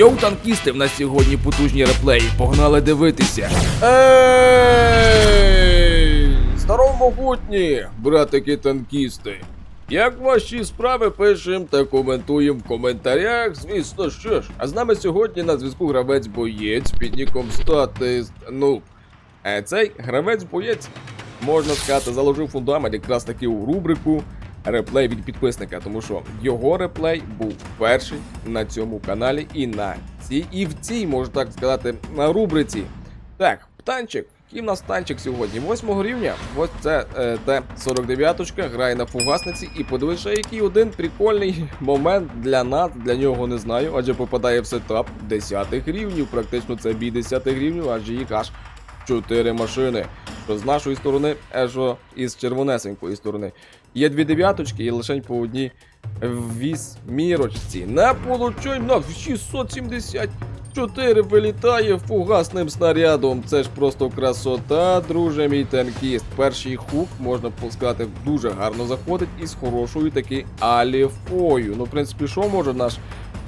Йоу, танкісти, в нас сьогодні потужні реплеї. Погнали дивитися. Ей! Старомогутні, братики танкісти. Як ваші справи пишемо та коментуємо в коментарях, звісно, що ж. А з нами сьогодні на зв'язку гравець боєць під ніком Статист. Ну, е, цей гравець боєць, можна сказати, заложив фундамент якраз таки у рубрику реплей від підписника, тому що його реплей був перший на цьому каналі і на цій, і в цій, можна так сказати, на рубриці. Так, танчик. Який в нас танчик сьогодні? 8 рівня. Ось це е, Т-49 грає на фугасниці. І подивись, ще який один прикольний момент для нас, для нього не знаю, адже попадає в сетап 10 рівнів. Практично це бій 10 рівнів, адже їх аж 4 машини. Що з нашої сторони, що із червонесенької сторони. Є дві дев'яточки і лише по одній вісьмірочці. Не получай на 674 вилітає фугасним снарядом. Це ж просто красота, друже мій танкіст. Перший хук, можна сказати, дуже гарно заходить із хорошою таки аліфою. Ну, в принципі, що може наш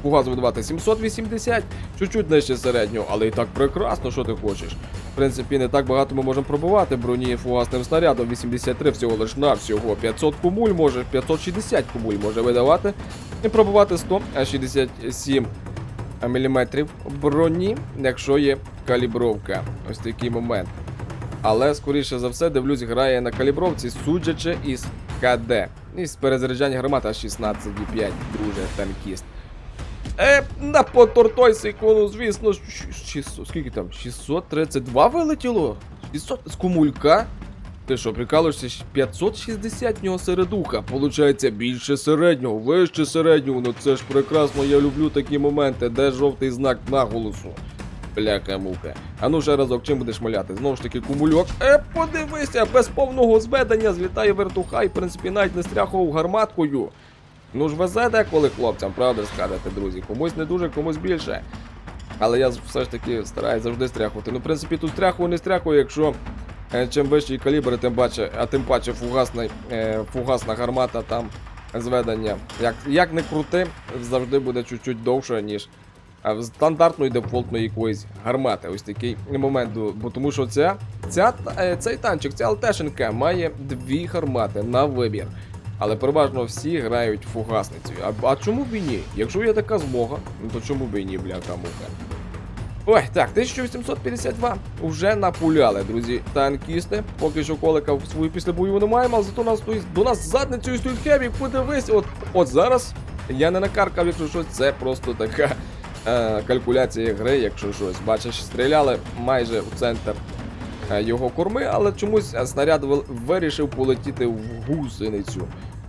фугас видавати? 780, чуть-чуть нижче середнього, але і так прекрасно, що ти хочеш. В принципі, не так багато ми можемо пробувати броні фугасним снарядом. 83 всього лиш на всього 500 кумуль може, 560 кумуль може видавати. І пробувати 167 мм броні, якщо є калібровка. Ось такий момент. Але, скоріше за все, дивлюсь, грає на калібровці, судячи із КД. Із перезаряджання гармата 16,5, друже, танкіст. Е, на потортой секунду, звісно, щ- щ- 600, скільки там? 632 вилетіло? 600 з кумулька? Ти що, прикалуєшся? 560 нього середуха. Получається більше середнього, вище середнього. Ну це ж прекрасно, я люблю такі моменти, де жовтий знак наголосу. Бляка мука. А ну ще разок, чим будеш маляти? Знову ж таки, кумульок. Е, подивися, без повного зведення злітає вертуха і, в принципі, навіть не стряхував гарматкою. Ну ж везе деколи хлопцям, правда скажете, друзі. Комусь не дуже, комусь більше. Але я все ж таки стараюсь завжди стряхувати. Ну, в принципі, тут стряхую не стряхую, якщо е, чим вищий калібр, тим паче, а тим паче фугасний, е, фугасна гармата там зведення. Як, як не крути, завжди буде чуть-чуть довше, ніж стандартної дефолтної якоїсь гармати. Ось такий момент. Бо тому що ця, ця, е, цей танчик, ця ЛТшенка має дві гармати на вибір. Але переважно всі грають фугасницею. А, а чому б і ні? Якщо є така змога, ну то чому б і ні, бляха муха. Ой, так, 1852 вже напуляли, друзі, танкісти. Поки що колика в свою післябойову не маємо, але зато нас стоїть до нас задницею стоїть хеві. Подивись, от, от зараз я не накаркав, якщо щось, це просто така е, калькуляція гри, якщо щось. Бачиш, стріляли майже у центр його корми, але чомусь е, снаряд вирішив полетіти в гусеницю.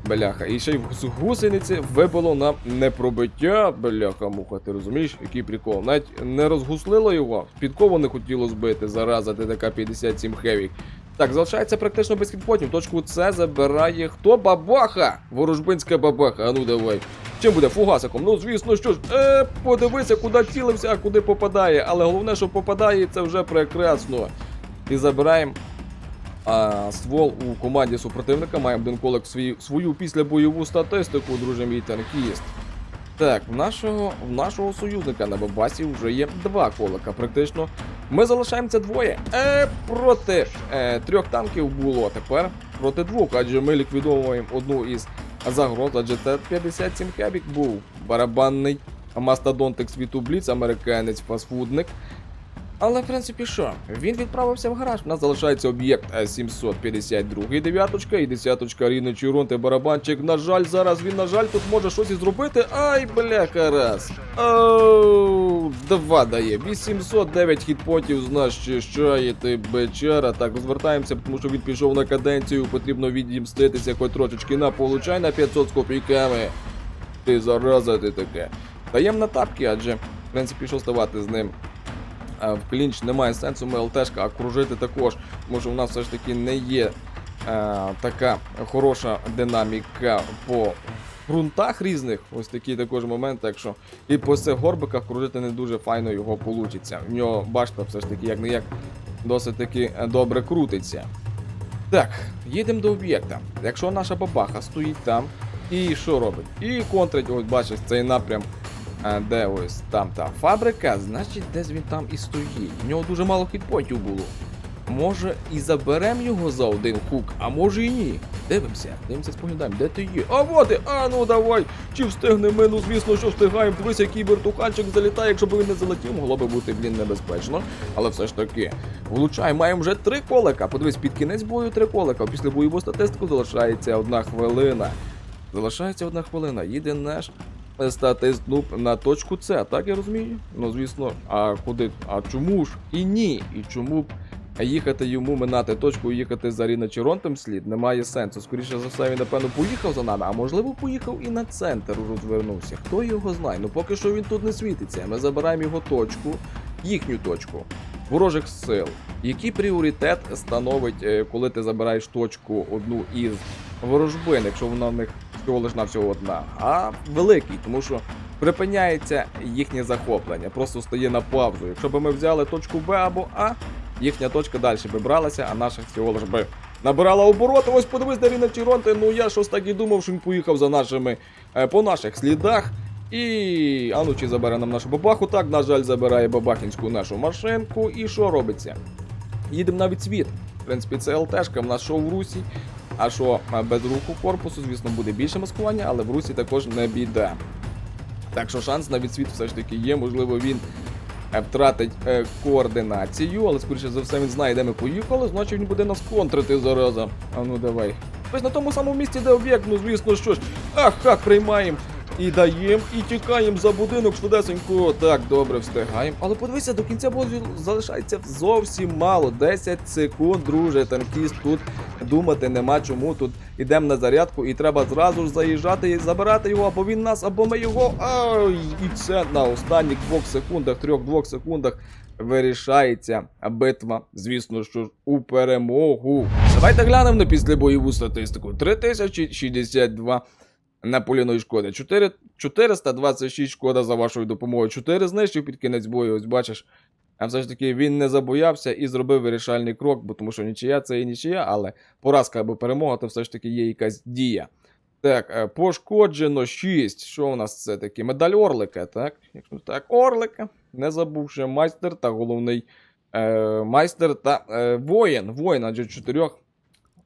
Бляха, і ще й з гусениці вибило нам непробиття, бляха муха, ти розумієш, який прикол. Навіть не розгуслило його, підкову не хотіло збити, зараза, ТТК 57 Хевік. Так, залишається практично без хітпотів. Точку С забирає хто? Бабаха! Ворожбинська бабаха, а ну давай. Чим буде фугасиком? Ну, звісно, що ж, е, подивися, куди цілився, а куди попадає. Але головне, що попадає, це вже прекрасно. І забираємо а, ствол у команді супротивника. Маємо один колик свій, свою післябойову статистику, друже мій танкіст. Так, в нашого, в нашого союзника на Бабасі вже є два колика. Практично ми залишаємося двоє. Е, проти е, трьох танків було тепер проти двох, адже ми ліквідовуємо одну із загроз, адже Т-57 Хебік був барабанний мастодонтик світу Бліц, американець фастфудник. Але в принципі що? Він відправився в гараж. У нас залишається об'єкт С752 дев'яточка і десяточка рівничий ронти барабанчик. На жаль, зараз він, на жаль, тут може щось і зробити. Ай, бляха, раз. Оу, два дає. 809 хітпотів знащищає ти бичара. Так, розвертаємося, тому що він пішов на каденцію. Потрібно відімститися хоч трошечки на получай на 500 з копійками. Ти зараза ти таке. Даємо на тапки, адже, в принципі, що ставати з ним в клінч немає сенсу ми ЛТшка окружити також, тому що в нас все ж таки не є е, така хороша динаміка по ґрунтах різних. Ось такі також моменти, якщо і по цих горбиках кружити не дуже файно його получиться. В нього башта все ж таки як не як досить таки добре крутиться. Так, їдемо до об'єкта. Якщо наша бабаха стоїть там, і що робить? І контрить, ось бачиш, цей напрям А, де ось там та фабрика, значить десь він там і стоїть. В нього дуже мало хітпоінтів було. Може і заберемо його за один хук, а може і ні. Дивимося, дивимося, споглядаємо, де ти є. А вот і, а ну давай! Чи встигнемо ми? Ну звісно, що встигаємо. Дивись, який вертуханчик залітає, якщо б він не залетів, могло би бути, блін, небезпечно. Але все ж таки, влучай, маємо вже три колика. Подивись, під кінець бою три колика. Після бойову статистику залишається одна хвилина. Залишається одна хвилина. Їде наш статист нуб на точку С, так я розумію? Ну звісно, а куди? А чому ж? І ні. І чому б їхати йому минати точку і їхати за Ріна Чиронтом слід? Немає сенсу. Скоріше за все, він напевно поїхав за нами, а можливо поїхав і на центр розвернувся. Хто його знає? Ну поки що він тут не світиться. Ми забираємо його точку, їхню точку. Ворожих сил. Який пріоритет становить, е, коли ти забираєш точку одну із ворожбин, якщо вона в них всього лиш на всього одна, а великий, тому що припиняється їхнє захоплення, просто стає на паузу. Якщо б ми взяли точку Б або А, їхня точка далі би бралася, а наша всього лиш би набирала обороти. Ось подивись на Ріна Чіронте. Ну я щось так і думав, що він поїхав за нашими е, по наших слідах. І а ну чи забере нам нашу бабаху? Так, на жаль, забирає бабахінську нашу машинку. І що робиться? Їдемо на відсвіт. В принципі, це ЛТшка, в нас що в Русі. А що без руху корпусу, звісно, буде більше маскування, але в Русі також не біда. Так що шанс на відсвіт все ж таки є. Можливо, він е, втратить е, координацію, але скоріше за все він знає, де ми поїхали, значить він буде нас контрити зараза. А ну давай. Ось на тому самому місці, де об'єкт, ну звісно, що ж. Ага, приймаємо. І даємо, і тікаємо за будинок швидесенько. Так, добре, встигаємо. Але подивися, до кінця бою залишається зовсім мало. 10 секунд, друже. Танкіст тут думати нема чому. Тут ідемо на зарядку і треба зразу ж заїжджати і забирати його, або він нас, або ми його. Ай, і це на останніх двох секундах, трьох-двох секундах. Вирішається битва, звісно, що ж у перемогу. Давайте глянемо на післябойову статистику. 3062 наполіної шкоди. 4, 426 шкода за вашою допомогою. 4 знищив під кінець бою, ось бачиш. А все ж таки він не забоявся і зробив вирішальний крок, бо тому що нічия це і нічия, але поразка або перемога, то все ж таки є якась дія. Так, е, пошкоджено 6. Що у нас це таке? Медаль Орлика, так? Якщо так, Орлика. Не забувши майстер та головний е, майстер та е, воїн. Воїн, адже чотирьох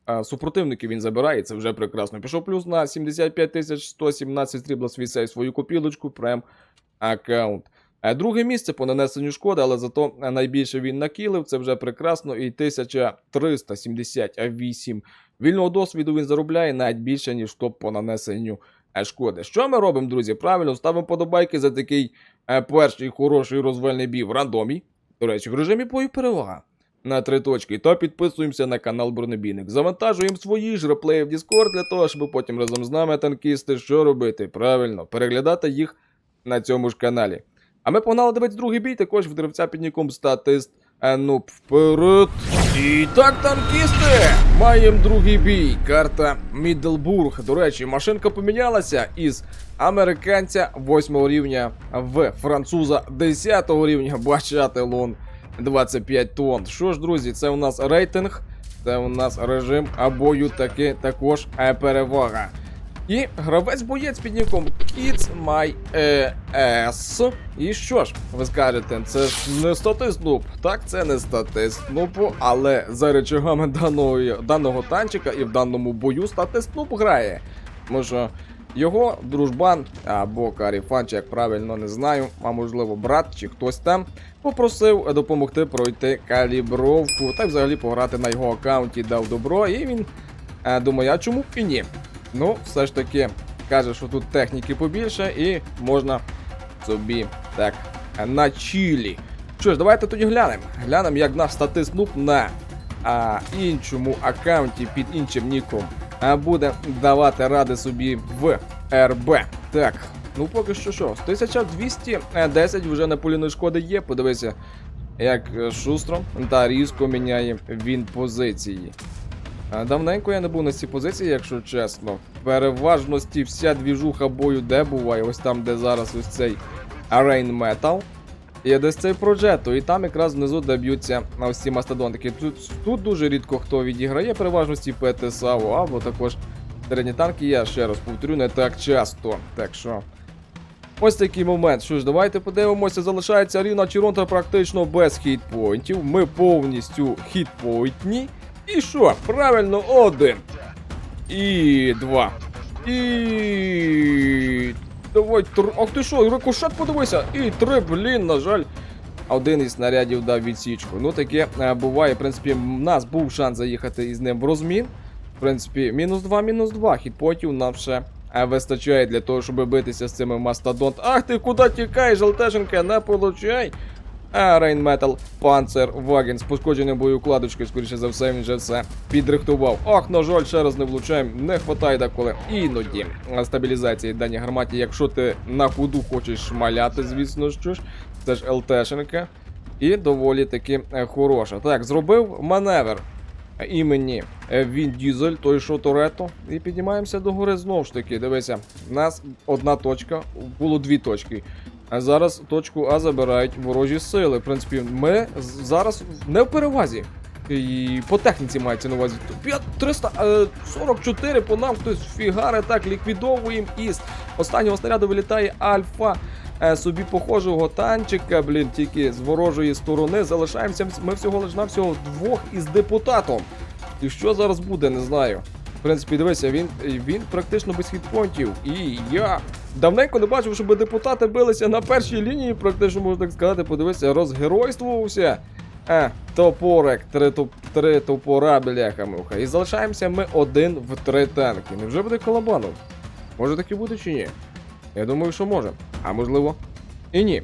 е, супротивників він забирає, це вже прекрасно. Пішов плюс на 75 117 срібла свій свою копілочку, прем аккаунт. Е, Друге місце по нанесенню шкоди, але зато е, найбільше він накілив, це вже прекрасно. І 1378 вільного досвіду він заробляє навіть більше, ніж топ по нанесенню е, шкоди. Що ми робимо, друзі? Правильно, ставимо подобайки за такий перший хороший розвальний бій в рандомі. До речі, в режимі бою перевага. На три точки, та підписуємося на канал Бронебійник. Завантажуємо свої ж реплеї в Discord для того, щоб потім разом з нами танкісти що робити? Правильно, переглядати їх на цьому ж каналі. А ми погнали дивитися другий бій, також в деревця під ніком статист. А ну вперед. І так, танкісти! Маємо другий бій. Карта Міддлбург. До речі, машинка помінялася із американця 8 рівня в француза 10 рівня. Бачати лон 25 тонн. Що ж, друзі, це у нас рейтинг, це у нас режим а бою таки також е, перевага. І гравець боєць під ніком Kids My ES. І що ж, ви скажете, це ж не статист нуб. Так, це не статист нубу, але за речагами даного, даного танчика і в даному бою статист нуб грає. Що його дружбан або каріфан, чи як правильно не знаю, а можливо брат чи хтось там попросив допомогти пройти калібровку та взагалі пограти на його аккаунті дав добро, і він е, думає, а чому і ні? Ну, все ж таки каже, що тут техніки побільше і можна собі так на чілі. Що ж, давайте тоді глянемо. Глянемо, як наш статист нуб на а, іншому аккаунті під іншим ніком буде давати ради собі в РБ. Так, ну поки що що, з 1210 вже на поліної шкоди є. Подивися, як е, шустро та різко міняє він позиції. Давненько я не був на цій позиції, якщо чесно. В переважності вся двіжуха бою де буває, ось там, де зараз ось цей Arrain Metal. І десь цей Проджето, і там якраз внизу де б'ються на ці мастодонтики. Тут, тут дуже рідко хто відіграє переважності САУ, або також середні танки, я ще раз повторю, не так часто. Так що Ось такий момент. Що ж, давайте подивимося. Залишається Аріна Чіронта практично без хітпоінтів. Ми повністю хітпоінтні. І що? Правильно, один. І два. І. Давай Тр... Ах ти що, рикошет подивися! І три, блін, на жаль. Один із снарядів дав відсічку. Ну таке е, буває. В принципі, в нас був шанс заїхати із ним в розмін. В принципі, мінус 2, мінус 2. Хітпотів нам ще е, вистачає для того, щоб битися з цими мастодонт. Ах ти куди тікаєш, Жалтешенка, не получай. А Рейнметал Панцер Ваген з пошкодженою боєукладочкою, скоріше за все, він вже все підрихтував. Ах, на жаль, ще раз не влучаємо, не хватає деколи іноді стабілізації даній гарматі, якщо ти на ходу хочеш шмаляти, звісно що ж. Це ж ЛТшенка. І доволі таки е, хороша. Так, зробив маневр імені е, Він Дізель, той що Торетто. І піднімаємося до гори знову ж таки. Дивися, у нас одна точка, було дві точки. А зараз точку А забирають ворожі сили. В принципі, ми зараз не в перевазі. І по техніці мається на увазі. 5 344 по нам хтось фігари так ліквідовуємо із останнього снаряду вилітає альфа. Е, собі похожого танчика, блін, тільки з ворожої сторони. Залишаємося ми всього лиш навсього двох із депутатом. І що зараз буде, не знаю. В принципі, дивися, він, він практично без хітпонтів. І я давненько не бачив, щоб депутати билися на першій лінії, практично можна так сказати, подивися, розгеройствувався. Е, топорик, три, топ, три топора, бляха муха. І залишаємося ми один в три танки. Невже буде колобанов? Може таки буде чи ні? Я думаю, що може. А можливо, і ні.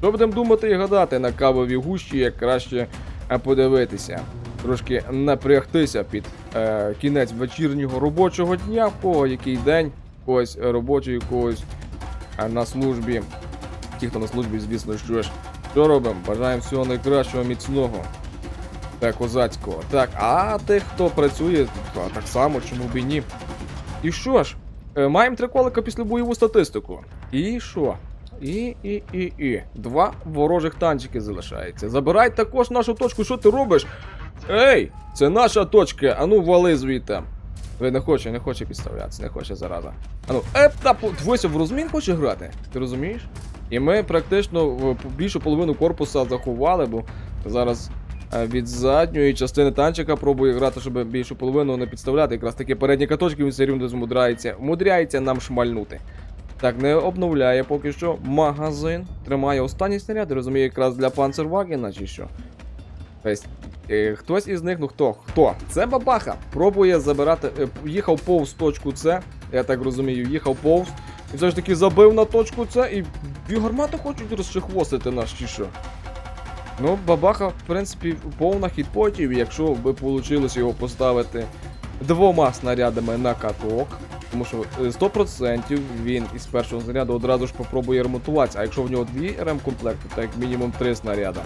Що будемо думати і гадати на кавовій гущі, як краще е, подивитися. Трошки напрягтися під е, кінець вечірнього робочого дня, кого який день, когось робочий, когось е, на службі. Ті, хто на службі, звісно, що ж. Що робимо? Бажаємо всього найкращого, міцного та козацького. Так, а тих, хто працює, так само, чому б і ні. І що ж, е, маємо три колика після бойову статистику. І що? І, і, і, і. Два ворожих танчики залишається. Забирай також нашу точку, що ти робиш? Ей, це наша точка, ану вали звідти. Не хоче, не хоче підставлятися, не хоче зараза. Ану, еп, та по- дивися, в розмін хоче грати. Ти розумієш? І ми практично більшу половину корпуса заховали, бо зараз е, від задньої частини танчика пробує грати, щоб більшу половину не підставляти. Якраз таки передні каточки він все рівно змудряється. Мудряється нам шмальнути. Так, не обновляє поки що магазин. Тримає останні снаряди, розуміє, якраз для панцервагена чи що. Тобто, е, хтось із них, ну хто? Хто? Це бабаха. Пробує забирати. е, їхав повз точку С, я так розумію, їхав повз. І все ж таки забив на точку С і дві гармати хочуть розчехвостити нас чи що. Ну, бабаха, в принципі, повна хітпотів, якщо би вийшло його поставити двома снарядами на каток. Тому що е, 100% він із першого снаряду одразу ж попробує ремонтуватися, а якщо в нього дві ремкомплекти, то як мінімум три снаряда.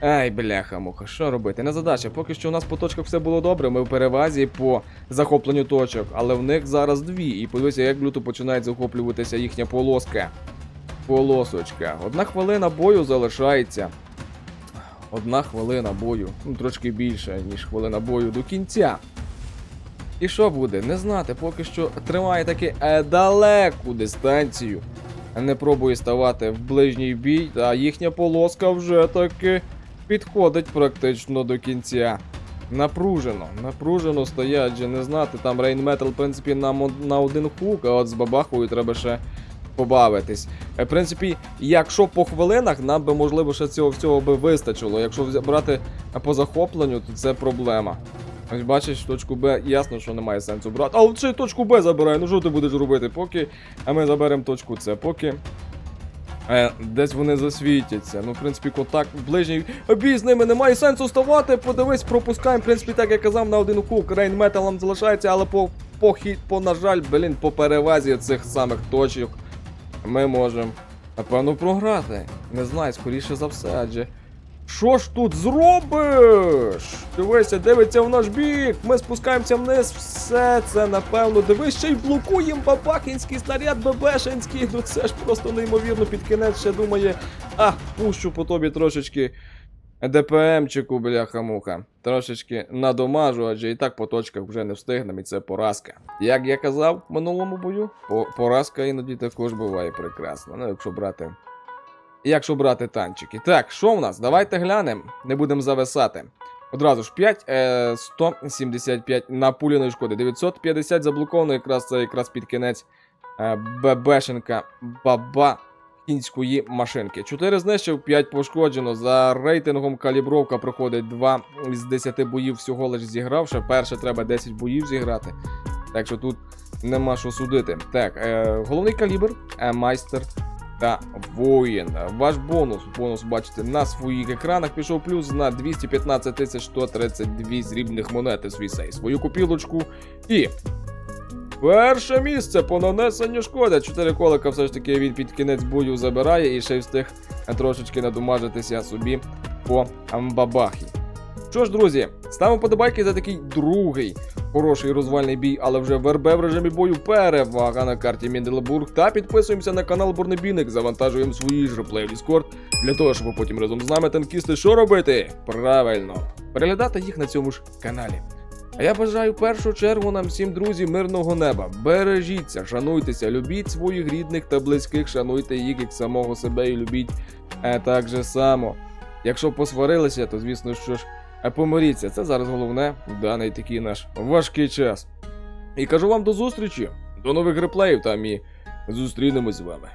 Ай, бляха, муха, що робити? Не задача. Поки що у нас по точках все було добре. Ми в перевазі по захопленню точок, але в них зараз дві. І подивися, як люто починає захоплюватися їхня полоска. Полосочка. Одна хвилина бою залишається. Одна хвилина бою. Ну, трошки більше, ніж хвилина бою до кінця. І що буде? Не знати, поки що тримає таки е, далеку дистанцію. Не пробує ставати в ближній бій, а їхня полоска вже таки підходить практично до кінця. Напружено, напружено стоять, адже не знати, там Рейнметал, в принципі, на, на один хук, а от з бабахою треба ще побавитись. Е, В принципі, якщо по хвилинах, нам би можливо ще цього всього би вистачило. Якщо брати по захопленню, то це проблема. Ось бачиш, точку Б ясно, що немає сенсу брати. А от ще точку Б забирай, ну що ти будеш робити? Поки а ми заберемо точку С, поки. Е, десь вони засвітяться. Ну, в принципі, отак ближній бій з ними немає сенсу ставати. Подивись, пропускаємо. В принципі, так я казав, на один хук. Рейн металом залишається, але по, по, по на жаль, блін, по перевазі цих самих точок ми можемо, напевно, програти. Не знаю, скоріше за все, адже. Що ж тут зробиш? Дивися, дивиться в наш бік. Ми спускаємося вниз. Все це напевно. Дивись, ще й блокуємо бабахінський снаряд ББшинський. Ну це ж просто неймовірно під кінець ще думає. А, пущу по тобі трошечки ДПМчику, бляха-муха. Трошечки надомажу, адже і так по точках вже не встигнемо, і це поразка. Як я казав в минулому бою, по- поразка іноді також буває прекрасна. Ну, якщо брати. Якщо брати танчики. Так, що в нас? Давайте глянемо, не будемо зависати. Одразу ж 5, е, 175 напуляної шкоди. 950 заблоковано, якраз це якраз під кінець е, ББшенка баба кінської машинки. 4 знищив, 5 пошкоджено. За рейтингом калібровка проходить 2 з 10 боїв всього лиш зігравши. Перше треба 10 боїв зіграти. Так що тут нема що судити. Так, е, головний калібр, е, майстер та воїн. Ваш бонус, бонус бачите на своїх екранах. Пішов плюс на 215 тисяч 132 срібних монети свій сей. Свою купілочку і. Перше місце по нанесенню шкоди. Чотири колика все ж таки він під кінець бою забирає і ще й встиг трошечки надумажитися собі по амбабахі. Що ж, друзі, ставимо подобайки за такий другий хороший розвальний бій, але вже в РБ в режимі бою перевага на карті Міндельбург. Та підписуємося на канал Бурнебійник, завантажуємо свої ж реплеї в Discord, для того, щоб потім разом з нами танкісти що робити? Правильно, переглядати їх на цьому ж каналі. А я бажаю в першу чергу нам всім друзі мирного неба. Бережіться, шануйтеся, любіть своїх рідних та близьких, шануйте їх як самого себе і любіть е, так же само. Якщо посварилися, то звісно, що ж е, помиріться. Це зараз головне в даний такий наш важкий час. І кажу вам до зустрічі, до нових реплеїв там і зустрінемось з вами.